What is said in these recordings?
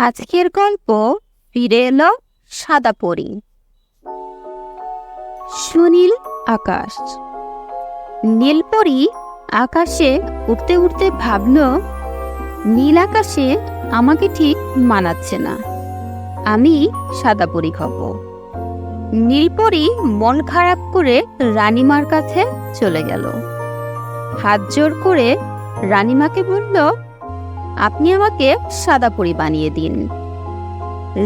আজকের গল্প ফিরে এলো সাদা পরি। সুনীল আকাশ। নীলপরি আকাশে উঠতে উঠতে ভাবল, নীল আকাশে আমাকে ঠিক মানাচ্ছে না। আমি সাদা পরি হব। নীলপরি মন খারাপ করে রানিমার কাছে চলে গেল। হাত জোর করে রানিমাকে বলল আপনি আমাকে সাদা পরি বানিয়ে দিন।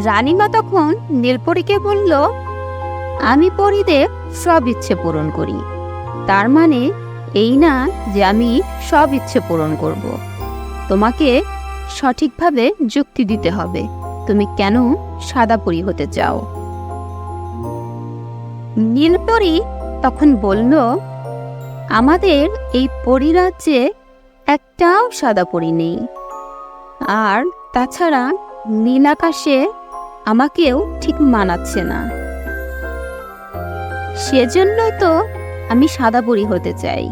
রানীমা তখন নীলপরীকে বলল, আমি পরীদের সব ইচ্ছে পূরণ করি। তার মানে এই না যে আমি সব ইচ্ছে পূরণ করব। তোমাকে সঠিকভাবে যুক্তি দিতে হবে। তুমি কেন সাদা পরি হতে চাও? নীলপরি তখন বলল, আমাদের এই পরিরাজ্যে একটাও সাদা পরি নেই। আর তাছাড়া নীল আকাশে আমাকেও ঠিক মানাচ্ছে না। সেজন্যই তো আমি সাদা পরি হতে চাই।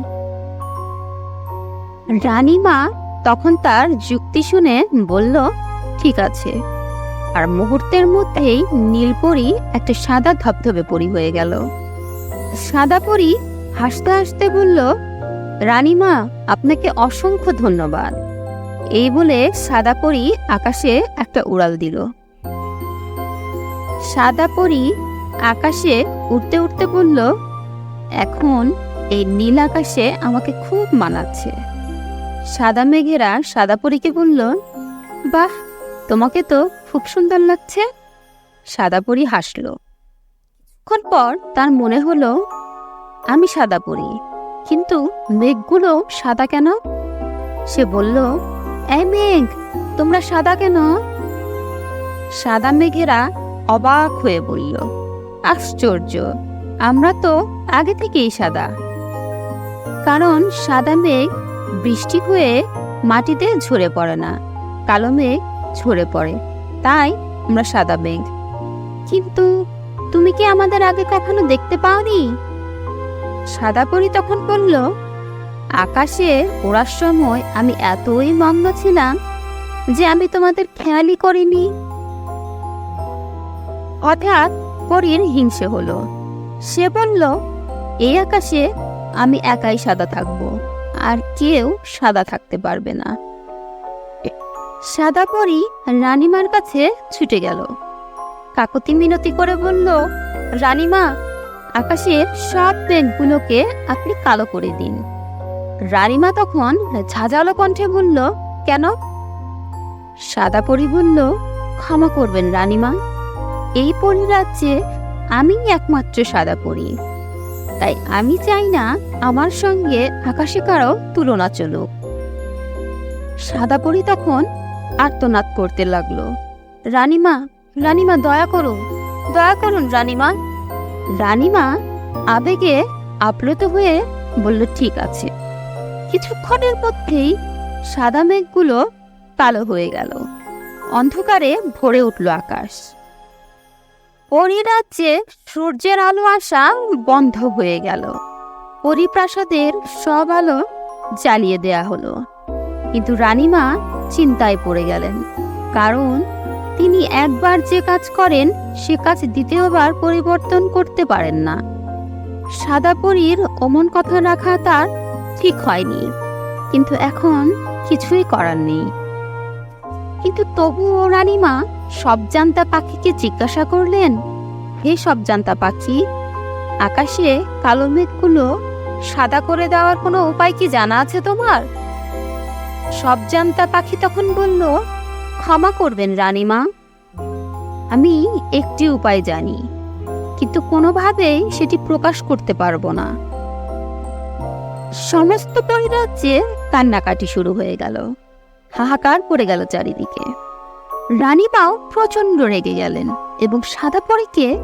রানীমা তখন তার যুক্তি শুনে বলল, ঠিক আছে। আর মুহূর্তের মধ্যেই নীলপরি একটা সাদা ধবধবে পরি হয়ে গেল। সাদা পরি হাসতে হাসতে বলল, রানীমা, আপনাকে অসংখ্য ধন্যবাদ। এই বলে সাদা পরি আকাশে একটা উড়াল দিল। সাদা পরি আকাশে উঠতে উঠতে বলল, এখন এই নীল আকাশে আমাকে খুব মানাচ্ছে। সাদা মেঘেরা সাদা পরীকে বলল, বাহ, তোমাকে তো খুব সুন্দর লাগছে। সাদা পরি হাসল। কিছুক্ষণ পর তার মনে হলো, আমি সাদা পরি কিন্তু মেঘগুলো সাদা কেন? সে বলল এই মেঘ, তোমরা সাদা কেন? সাদা মেঘেরা অবাক হয়ে বলল, আশ্চর্য, আমরা তো আগে থেকেই সাদা। কারণ সাদা মেঘ বৃষ্টি হয়ে মাটিতে ঝরে পড়ে না, কালো মেঘ ঝরে পড়ে, তাই আমরা সাদা মেঘ। কিন্তু তুমি কি আমাদের আগে কখনো দেখতে পাওনি? সাদা পরি তখন বলল আকাশে ওড়ার সময় আমি এতই মগ্ন ছিলাম যে আমি তোমাদের খেয়ালই করিনি। হঠাৎ পরীর হিংসে হলো। সে বলল, এই আকাশে আমি একাই সাদা থাকব, আর কেউ সাদা থাকতে পারবে না। সাদা পরি রানিমার কাছে ছুটে গেল। কাকতি মিনতি করে বলল, রানিমা, আকাশের সব মেঘগুলোকে আপনি কালো করে দিন। রানীমা তখন ঝাঁঝালো কণ্ঠে বলল, কেন? সাদা পরি বলল, ক্ষমা করবেন রানীমা, এই পরিরাজ্যে আমি একমাত্র সাদা পরি। তাই আমি চাই না আমার সঙ্গে আকাশে কারও তুলনা চলুক। সাদা পরি তখন আর্তনাদ করতে লাগল, রানীমা রানীমা, দয়া করুন দয়া করুন রানীমা। রানীমা আবেগে আপ্লুত হয়ে বলল, ঠিক আছে। কিছুক্ষণের মধ্যেই সাদা মেঘগুলো কালো হয়ে গেল। অন্ধকারে ভরে উঠল আকাশ। পরিরাজ্যে সূর্যের আলো আসা বন্ধ হয়ে গেল। পরিপ্রাসাদের সব আলো জ্বালিয়ে দেয়া হলো। কিন্তু রানীমা চিন্তায় পড়ে গেলেন, কারণ তিনি একবার যে কাজ করেন, সে কাজ দ্বিতীয়বার পরিবর্তন করতে পারেন না। সাদা পরীর অমন কথা রাখা তার ঠিক হয়নি। কিন্তু এখন কিছুই করার নেই। কিন্তু তবুও রানীমা, সব জানতা পাখিকে জিজ্ঞাসা করলেন, হে সব জানতা পাখি, আকাশে কালো মেঘগুলো সাদা করে দেওয়ার কোনো উপায় কি জানা আছে তোমার? সব জানতা পাখি তখন বলল, ক্ষমা করবেন রানীমা। আমি একটি উপায় জানি, কিন্তু কোনোভাবেই সেটি প্রকাশ করতে পারব না। সমস্ত পরিরাজ্যে কান্নাকাটি শুরু হয়ে গেল। হাহাকার পড়ে গেল চারিদিকে। রানীমাও প্রচণ্ড রেগে গেলেন এবং সাদা পরীকে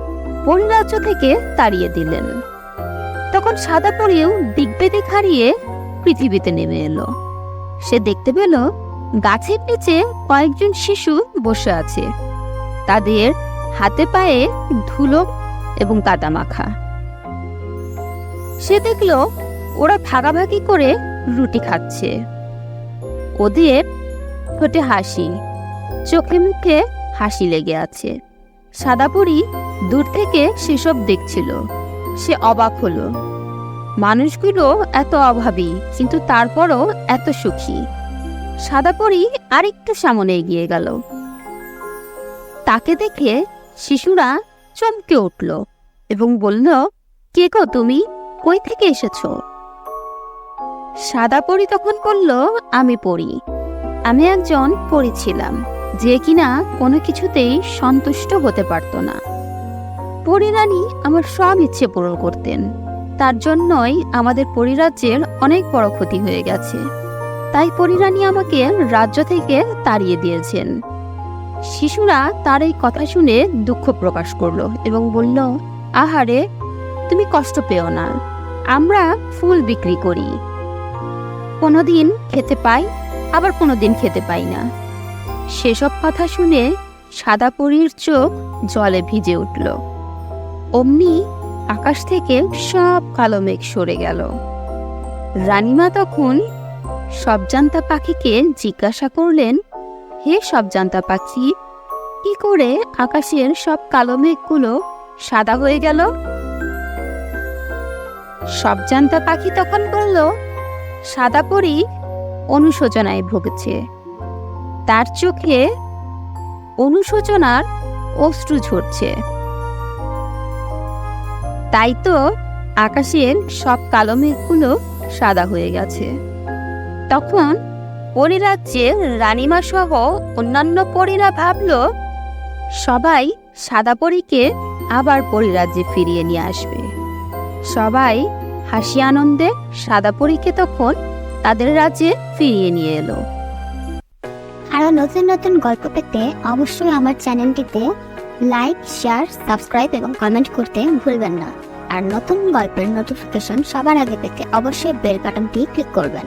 পরিরাজ্য থেকে তাড়িয়ে দিলেন। তখন সাদা পরীও দিগ্বেদিক হারিয়ে পৃথিবীতে নেমে এলো। সে দেখতে পেল গাছের নিচে কয়েকজন শিশু বসে আছে। তাদের হাতে পায়ে ধুলো এবং কাদা মাখা সে দেখল ওরা ভাগাভাগি করে রুটি খাচ্ছে। ওদের ঠোঁটে হাসি, চোখে মুখে হাসি লেগে আছে। সাদাপুরি দূর থেকে সেসব দেখছিল, সে অবাক হলো। মানুষগুলো এত অভাবী, কিন্তু তারপরও এত সুখী। সাদাপরি আরেকটু সামনে এগিয়ে গেল। তাকে দেখে শিশুরা চমকে উঠল এবং বলল, কে গো তুমি? কই থেকে এসেছ? সাদা পরি তখন বলল আমি পড়ি আমি একজন পরি ছিলাম, যে কিনা কোনো কিছুতেই সন্তুষ্ট হতে পারত না। পরিরানী আমার সব ইচ্ছে পূরণ করতেন। তার জন্যই আমাদের পরিরাজ্যের অনেক বড় ক্ষতি হয়ে গেছে। তাই পরিরানী আমাকে রাজ্য থেকে তাড়িয়ে দিয়েছেন। শিশুরা তার এই কথা শুনে দুঃখ প্রকাশ করল এবং বলল, আহারে, তুমি কষ্ট পেও না। আমরা ফুল বিক্রি করি। কোনোদিন খেতে পাই, আবার কোনোদিন খেতে পাই না। সেসব কথা শুনে সাদা পরীর চোখ জলে ভিজে উঠল। অমনি আকাশ থেকে সব কালো মেঘ সরে গেল। রানীমা তখন সব সবজান্তা পাখিকে জিজ্ঞাসা করলেন, হে সব সবজান্তা পাখি, কি করে আকাশের সব কালো মেঘগুলো সাদা হয়ে গেল? সব সবজান্তা পাখি তখন বলল সাদা পরি অনুশোচনায় ভুগছে। তার চোখে অনুশোচনার অশ্রু ঝরছে। তাই তো আকাশের সব কালো মেঘগুলো সাদা হয়ে গেছে। তখন পরিরাজ্যের রানীমা সহ অন্যান্য পরীরা ভাবল, সবাই সাদা পরীকে আবার পরিরাজ্যে ফিরিয়ে নিয়ে আসবে। সবাই হাসি আনন্দে সাদা পরীকে তখন তাদের রাজ্যে ফিরিয়ে নিয়ে এলো। আরও নতুন নতুন গল্প পেতে অবশ্যই আমার চ্যানেলটিতে লাইক, শেয়ার, সাবস্ক্রাইব এবং কমেন্ট করতে ভুলবেন না। আর নতুন গল্পের নোটিফিকেশন সবার আগে পেতে অবশ্যই বেল বাটনটি ক্লিক করবেন।